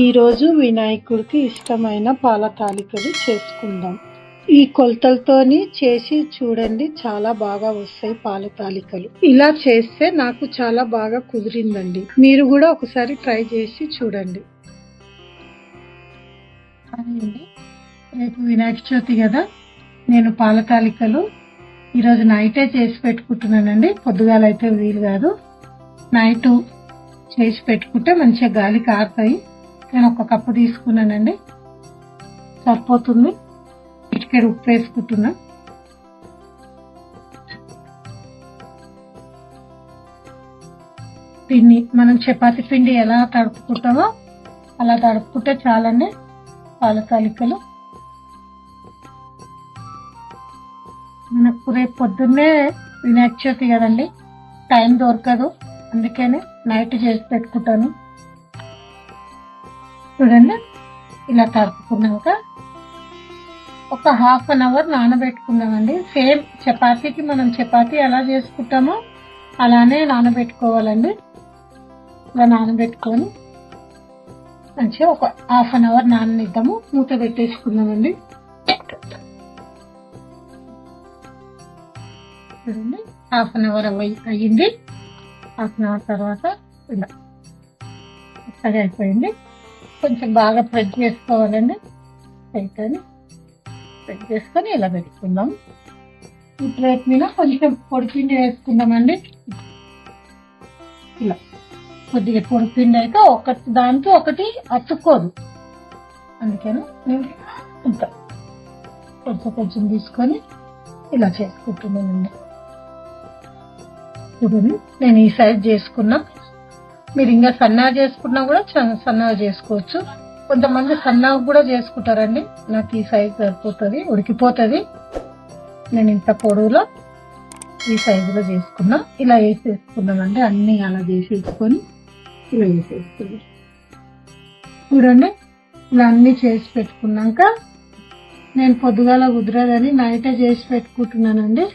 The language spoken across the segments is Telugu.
ఈరోజు వినాయకుడికి ఇష్టమైన పాలతాలికలు చేసుకుందాం. ఈ కొలతలతోని చేసి చూడండి చాలా బాగా వస్తాయి పాలతాలికలు ఇలా చేస్తే నాకు చాలా బాగా కుదిరిందండి. మీరు కూడా ఒకసారి ట్రై చేసి చూడండి. రేపు వినాయక చవితి కదా నేను పాలతాలికలు ఈరోజు నైటే చేసి పెట్టుకుంటున్నానండి. పొద్దుగాల అయితే వీలు కాదు. నైట్ చేసి పెట్టుకుంటే మంచిగా గాలి కారుతాయి నేను ఒక కప్పు తీసుకున్నానండి. సరిపోతుంది. ఇటుకెడు ఉప్పు వేసుకుంటున్నా పిండి మనం చపాతి పిండి ఎలా తడుపుకుంటామో అలా తడుపుకుంటే చాలండి. పాల తాలికలు. మనకు రేపు పొద్దున్నే వినాయక చవితి కదండి. టైం దొరకదు. అందుకనే నైట్ చేసి పెట్టుకుంటాను. చూడండి. ఇలా తరుపుకున్నాక ఒక హాఫ్ అన్ అవర్ నానబెట్టుకుందామండి సేమ్ చపాతీకి మనం చపాతీ ఎలా చేసుకుంటామో అలానే నానబెట్టుకోవాలండి. ఇలా నానబెట్టుకొని మంచిగా ఒక హాఫ్ అన్ అవర్ నాననిద్దాము మూత పెట్టేసుకుందామండి. చూడండి హాఫ్ అన్ అవర్ అయ్యింది. హాఫ్ అన్ అవర్ తర్వాత ఇలా. సరే అయిపోయింది. కొంచెం బాగా ప్రెడ్ చేసుకోవాలండి. అయితే ప్రెడ్ చేసుకొని ఇలా పెట్టుకుందాం. ఈ ప్లేట్ మీద కొంచెం పొడిపిండి వేసుకుందామండి. ఇలా కొద్దిగా పొడిపిండి అయితే ఒకటి దానికి ఒకటి అతుక్కోదు. అందుకని? నేను ఇంత కొంచెం కొంచెం తీసుకొని ఇలా చేసుకుంటున్నానండి. ఇప్పుడు నేను ఈ సైజ్ చేసుకున్నా. మీరు ఇంకా సన్నగా చేసుకున్నా కూడా చ- సన్నగా చేసుకోవచ్చు. కొంతమంది సన్నగా కూడా చేసుకుంటారండి. నాకు ఈ సైజ్ సరిపోతుంది ఉడికిపోతుంది. నేను ఇంత పొడవులో ఈ సైజులో చేసుకున్నా. ఇలా వేసేసుకున్నానండి అన్నీ అలా చేసేసుకొని ఇలా వేసేసుకున్నాం చూడండి ఇలా అన్నీ చేసి పెట్టుకున్నాక నేను పొద్దుగాల కుదరదని నైటే చేసి పెట్టుకుంటున్నానండి.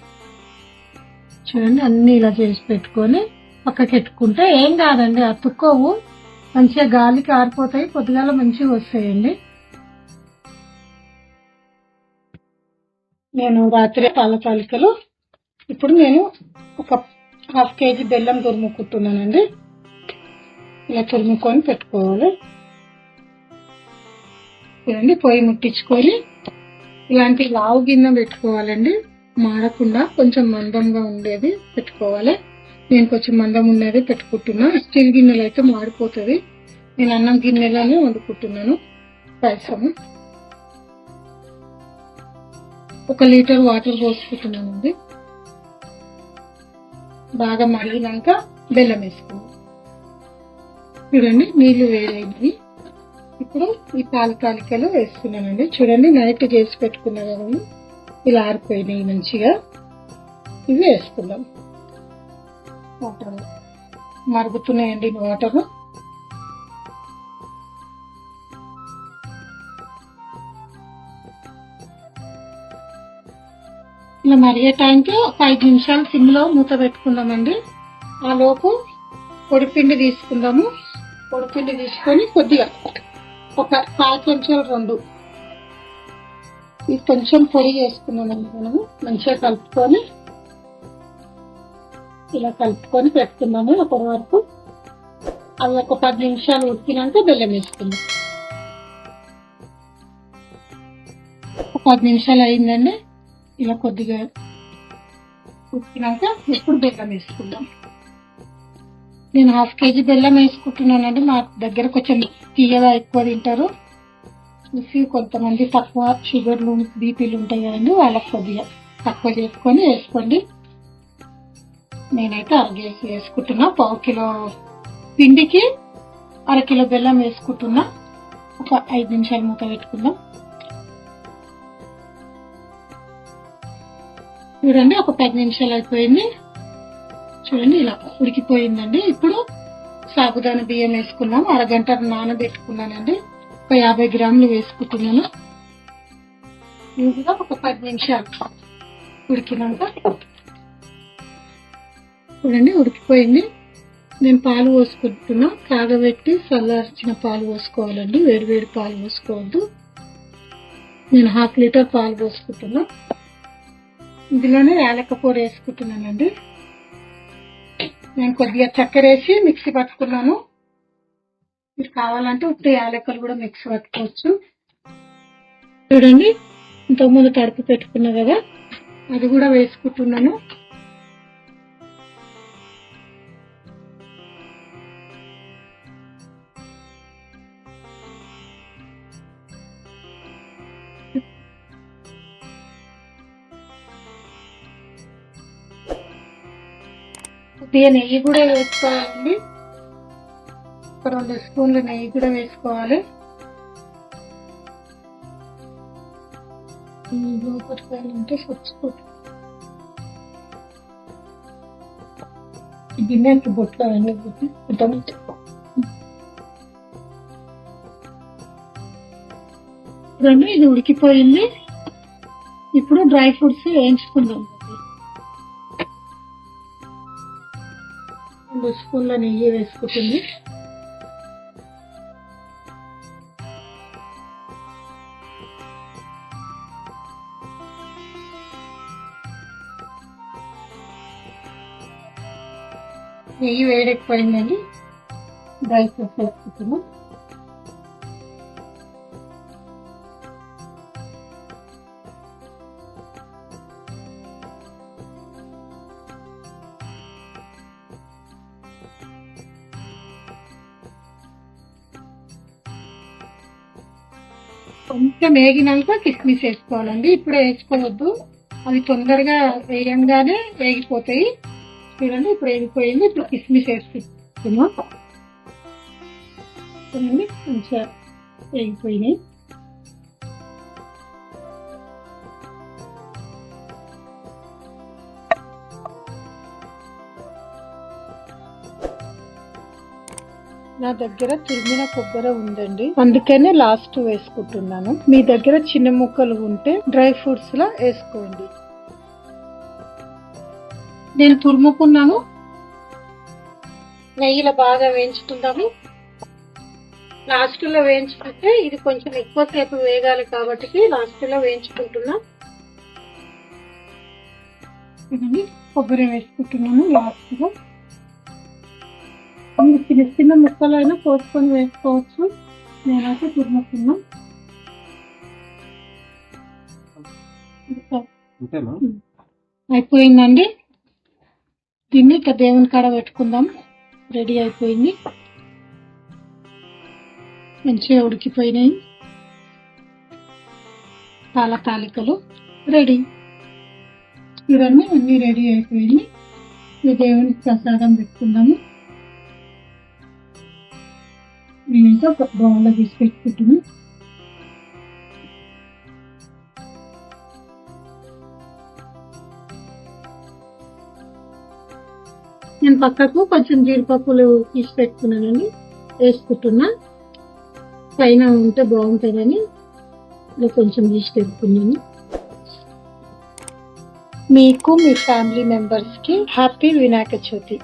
చూడండి అన్నీ ఇలా చేసి పెట్టుకొని పక్కకి పెట్టుకుంటే ఏం కాదండి అతుక్కోవు. మంచిగా గాలికి ఆరిపోతాయి పొద్దుగాల మంచిగా వస్తాయండి. నేను రాత్రి పాల తాలికలు. ఇప్పుడు నేను ఒక హాఫ్ కేజీ బెల్లం తురుముకుంటున్నానండి ఇలా తురుముకొని పెట్టుకోవాలి. చూడండి పొయ్యి ముట్టించుకొని. ఇలాంటి లావు గిన్నె పెట్టుకోవాలండి. మాడకుండా కొంచెం మందంగా ఉండేది పెట్టుకోవాలి. నేను కొంచెం మందం ఉన్నది పెట్టుకుంటున్నా. స్టీల్ గిన్నెలు అయితే మాడిపోతుంది. నేను అన్నం గిన్నెలోనే వండుకుంటున్నాను. పాయసము. ఒక లీటర్ వాటర్ పోసుకుంటున్నానండి. బాగా మరిగినాక బెల్లం వేసుకున్నాం చూడండి నీళ్ళు వేడైంది ఇప్పుడు ఈ పాల తాలికలు వేసుకున్నానండి చూడండి నైట్ చేసి పెట్టుకున్నా కదా ఇలా ఆరిపోయినాయి మంచిగా. ఇవి వేసుకుందాం. వాటర్. మరుగుతున్నాయండి వాటర్. ఇలా మరిగే టైంకి ఒక ఐదు నిమిషాలు సిమ్లో మూత పెట్టుకుందామండి. ఆ లోపు పొడిపిండి తీసుకుందాము. పొడిపిండి తీసుకొని కొద్దిగా ఒక పావు చెంచాలు రెండు. ఇది కొంచెం పొడి చేసుకున్నామండి మనము. మంచిగా కలుపుకొని ఇలా కలుపుకొని పెట్టుకున్నాము. అప్పటి వరకు అవి ఒక పది నిమిషాలు ఉడికినాక బెల్లం వేసుకున్నాం ఒక పది నిమిషాలు అయిందండి. ఇలా కొద్దిగా ఉడికినాక ఇప్పుడు బెల్లం వేసుకుందాం. నేను హాఫ్ కేజీ బెల్లం వేసుకుంటున్నానండి. మా దగ్గర కొంచెం తీయగా ఎక్కువ తింటారు. చూసి కొంతమంది తక్కువ షుగర్లు బీపీలు ఉంటాయి కదండి వాళ్ళకి కొద్దిగా తక్కువ చేసుకొని వేసుకోండి. నేనైతే అరగేసి వేసుకుంటున్నా. పావు కిలో పిండికి అరకిలో బెల్లం వేసుకుంటున్నా. ఒక ఐదు నిమిషాలు మూత పెట్టుకుందాం. చూడండి ఒక పది నిమిషాలు అయిపోయింది. చూడండి ఇలా ఉడికిపోయిందండి. ఇప్పుడు సాగుదాన బియ్యం వేసుకున్నాం. అరగంట నానబెట్టుకున్నానండి. ఒక యాభై గ్రాములు వేసుకుంటున్నాను. ఇంకా ఒక పది నిమిషాలు ఉడికినాక చూడండి ఉడికిపోయింది. నేను పాలు పోసుకుంటున్నా. కాగబెట్టి చల్లార్చిన పాలు పోసుకోవాలండి. వేడివేడి పాలు పోసుకోవద్దు. నేను హాఫ్ లీటర్ పాలు పోసుకుంటున్నా. ఇందులోనే యాలక్క పొడి వేసుకుంటున్నానండి. నేను కొద్దిగా చక్కెర వేసి మిక్సీ పట్టుకున్నాను. మీరు కావాలంటే ఉప్పు యాలకలు కూడా మిక్సీ పట్టుకోవచ్చు. చూడండి ఇంతకుముందు తడుపు పెట్టుకున్నా కదా అది కూడా వేసుకుంటున్నాను. కొద్దిగా నెయ్యి కూడా వేసుకోవాలండి ఒక రెండు స్పూన్లు నెయ్యి కూడా వేసుకోవాలి. లోపలికి చచ్చిపోతుంది గిన్నెకి బొట్లు అవన్నీ పెట్టి మొత్తం రెండు ఇది ఉడికిపోయింది. ఇప్పుడు డ్రై ఫ్రూట్స్ వేయించుకుందాం. రెండు స్పూన్ల నెయ్యి వేసుకుంటుంది. నెయ్యి వేడెక్కిపోయిందండి డ్రై ఫ్రూట్స్ వేసుకుంటున్నాం. కొంచెం వేగినాక కిస్మిస్ వేసుకోవాలండి. ఇప్పుడు వేసుకోవద్దు. అవి తొందరగా వేయంగానే వేగిపోతాయి. చూడండి ఇప్పుడు వేగిపోయింది. ఇప్పుడు కిస్మిస్ వేసుకుంటున్నాం. చూడండి మంచిగా వేగిపోయినాయి. నా దగ్గర తురిమిన కొబ్బరి ఉందండి. అందుకనే లాస్ట్ వేసుకుంటున్నాను. మీ దగ్గర చిన్న ముక్కలు ఉంటే డ్రై ఫ్రూట్స్ లా వేసుకోండి. నేను తురుముకున్నాను. నెయ్యిలో బాగా వేయించుకుందాము. లాస్ట్లో వేయించుకుంటే ఇది కొంచెం ఎక్కువసేపు వేగాలి కాబట్టి లాస్ట్లో వేయించుకుంటున్నా. కొబ్బరి వేసుకుంటున్నాను లాస్ట్లో చిన్న చిన్న ముక్కలైనా కోసుకొని వేసుకోవచ్చు. నేనైతే తురుముకున్నా అంతేనా? అయిపోయిందండి. దీన్ని ఇక దేవుని కాడ పెట్టుకుందాం. రెడీ అయిపోయింది. మంచిగా ఉడికిపోయినాయి. పాల తాలికలు రెడీ. ఇవన్నీ అన్ని రెడీ అయిపోయింది. ఈ దేవునికి ప్రసాదం పెట్టుకుందాము. నేనైతే ఒక బౌల్లో తీసి పెట్టుకుంటాను నేను పక్కకు కొంచెం జీడిపప్పులు తీసి పెట్టుకున్నానని వేసుకుంటున్నా. పైన ఉంటే బాగుంటుందని ఇలా కొంచెం తీసి పెట్టుకున్నాను. మీకు మీ ఫ్యామిలీ మెంబర్స్కి హ్యాపీ వినాయక చవితి.